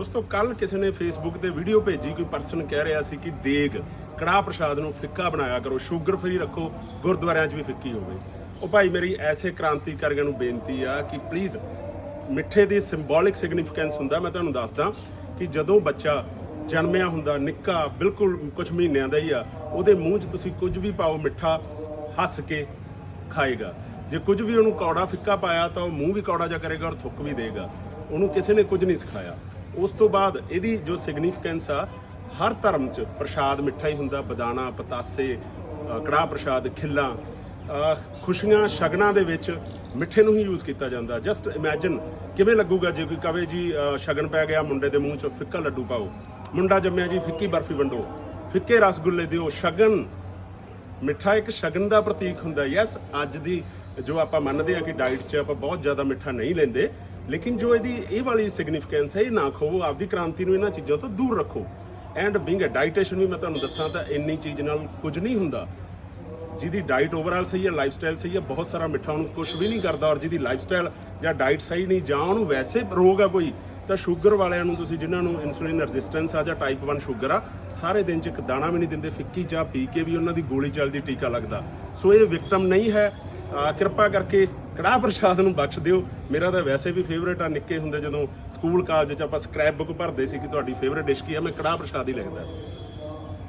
ਦੋਸਤੋ ਕੱਲ ਕਿਸੇ ਨੇ ਫੇਸਬੁੱਕ ਤੇ ਵੀਡੀਓ ਭੇਜੀ ਕੋਈ ਪਰਸਨ ਕਹਿ ਰਿਹਾ ਸੀ ਕਿ ਦੇਗ ਕੜਾਹ ਪ੍ਰਸ਼ਾਦ ਨੂੰ ਫਿੱਕਾ ਬਣਾਇਆ ਕਰੋ, ਸ਼ੂਗਰ ਫਰੀ ਰੱਖੋ, ਗੁਰਦੁਆਰਿਆਂ 'ਚ ਵੀ ਫਿੱਕੀ ਹੋਵੇ। ਉਹ ਭਾਈ, ਮੇਰੀ ਐਸੇ ਕ੍ਰਾਂਤੀਕਾਰੀਆਂ ਨੂੰ ਬੇਨਤੀ ਆ ਕਿ ਪਲੀਜ਼ ਮਿੱਠੇ ਦੀ ਸਿੰਬੋਲਿਕ ਸਿਗਨੀਫਿਕੈਂਸ ਹੁੰਦਾ, ਮੈਂ ਤੁਹਾਨੂੰ ਦੱਸਦਾ ਕਿ ਜਦੋਂ ਬੱਚਾ ਜਨਮਿਆ ਹੁੰਦਾ, ਨਿੱਕਾ, ਬਿਲਕੁਲ ਕੁਝ ਮਹੀਨਿਆਂ ਦਾ ਹੀ ਆ, ਉਹਦੇ ਮੂੰਹ 'ਚ ਤੁਸੀਂ ਕੁਝ ਵੀ ਪਾਓ, ਮਿੱਠਾ ਹੱਸ ਕੇ ਖਾਏਗਾ। ਜੇ ਕੁਝ ਵੀ ਉਹਨੂੰ ਕੌੜਾ ਫਿੱਕਾ ਪਾਇਆ, ਤਾਂ ਉਹ ਮੂੰਹ ਵੀ ਕੌੜਾ ਜਾ ਕਰੇਗਾ ਔਰ ਥੁੱਕ ਵੀ ਦੇਗਾ। ਉਹਨੂੰ ਕਿਸੇ ਨੇ ਕੁਝ ਨਹੀਂ ਸਿਖਾਇਆ। ਉਸ ਤੋਂ ਬਾਅਦ ਇਹਦੀ ਜੋ ਸਿਗਨੀਫੀਕੈਂਸ ਆ ਹਰ ਧਰਮ 'ਚ ਪ੍ਰਸ਼ਾਦ ਮਿੱਠਾ ਹੀ ਹੁੰਦਾ ਬਦਾਨਾ ਪਤਾਸੇ ਅ, ਕੜਾਹ ਪ੍ਰਸ਼ਾਦ ਖਿੱਲਾਂ ਖੁਸ਼ੀਆਂ ਸ਼ਗਨਾਂ ਦੇ ਵਿੱਚ ਮਿੱਠੇ ਨੂੰ ਹੀ ਯੂਜ਼ ਕੀਤਾ ਜਾਂਦਾ। ਜਸਟ ਇਮੇਜਿਨ ਕਿਵੇਂ ਲੱਗੂਗਾ ਜੇ ਕੋਈ ਕਵੇ ਜੀ ਸ਼ਗਨ ਪੈ ਗਿਆ ਮੁੰਡੇ ਦੇ ਮੂੰਹ 'ਚ ਫਿੱਕਾ ਲੱਡੂ ਪਾਓ। ਮੁੰਡਾ ਜੰਮਿਆ ਜੀ ਫਿੱਕੀ ਬਰਫੀ ਵੰਡੋ। ਫਿੱਕੇ ਰਸਗੁੱਲੇ ਦਿਓ। ਸ਼ਗਨ ਮਿੱਠਾ ਇੱਕ ਸ਼ਗਨ ਦਾ ਪ੍ਰਤੀਕ ਹੁੰਦਾ। ਯੈਸ ਅੱਜ ਦੀ ਜੋ ਆਪਾਂ ਮੰਨਦੇ ਹਾਂ ਕਿ ਡਾਈਟ 'ਚ ਆਪਾਂ ਬਹੁਤ ਜ਼ਿਆਦਾ ਮਿੱਠਾ ਨਹੀਂ ਲੈਂਦੇ ਲੇਕਿਨ ਜੋ ਇਹਦੀ ਇਹ ਵਾਲੀ ਸਿਗਨੀਫੀਕੈਂਸ ਹੈ, ਇਹ ਨਾ ਖੋਵੋ, ਆਪਦੀ ਕ੍ਰਾਂਤੀ ਨੂੰ ਇਹਨਾਂ ਚੀਜ਼ਾਂ ਤੋਂ ਦੂਰ ਰੱਖੋ। ਐਂਡ ਬੀਇੰਗ ਅ ਡਾਈਟੇਸ਼ਨ ਵੀ ਮੈਂ ਤੁਹਾਨੂੰ ਦੱਸਾਂ ਤਾਂ ਇੰਨੀ ਚੀਜ਼ ਨਾਲ ਕੁਝ ਨਹੀਂ ਹੁੰਦਾ। ਜਿਹਦੀ ਡਾਈਟ ਓਵਰਆਲ ਸਹੀ ਹੈ ਲਾਈਫ ਸਟਾਈਲ ਸਹੀ ਹੈ, ਬਹੁਤ ਸਾਰਾ ਮਿੱਠਾ ਉਹਨੂੰ ਕੁਝ ਵੀ ਨਹੀਂ ਕਰਦਾ। ਔਰ ਜਿਹਦੀ ਲਾਈਫਸਟਾਈਲ ਜਾਂ ਡਾਈਟ ਸਹੀ ਨਹੀਂ, ਜਾਂ ਉਹਨੂੰ ਵੈਸੇ ਰੋਗ ਆ ਕੋਈ, ਤਾਂ ਸ਼ੂਗਰ ਵਾਲਿਆਂ ਨੂੰ ਤੁਸੀਂ ਜਿਨ੍ਹਾਂ ਨੂੰ ਇਨਸੂਲਿਨ ਰੈਜ਼ਿਸਟੈਂਸ ਆ ਜਾਂ ਟਾਈਪ 1 ਸ਼ੂਗਰ ਆ, ਸਾਰੇ ਦਿਨ ਚ ਇੱਕ ਦਾਣਾ ਵੀ ਨਹੀਂ ਦਿੰਦੇ, ਫਿੱਕੀ ਚਾਹ ਪੀ ਕੇ ਵੀ ਉਹਨਾਂ ਦੀ ਗੋਲੀ ਚੱਲਦੀ, ਟੀਕਾ ਲੱਗਦਾ। ਸੋ ਇਹ ਵਿਕਟਮ ਨਹੀਂ ਹੈ। ਕਿਰਪਾ ਕਰਕੇ ਕੜਾਹ ਪ੍ਰਸ਼ਾਦ ਨੂੰ ਬਖਸ਼ ਦਿਓ ਮੇਰਾ ਤਾਂ ਵੈਸੇ ਵੀ ਫੇਵਰੇਟ ਆ, ਨਿੱਕੇ ਹੁੰਦੇ ਜਦੋਂ ਸਕੂਲ ਕਾਲਜ ਚ ਆਪਾਂ ਸਕ੍ਰੈਪ ਬੁੱਕ ਭਰਦੇ ਸੀ ਕਿ ਤੁਹਾਡੀ ਫੇਵਰੇਟ ਡਿਸ਼ ਕੀ ਆ, ਮੈਂ ਕੜਾਹ ਪ੍ਰਸ਼ਾਦ ਹੀ ਲਿਖਦਾ ਸੀ।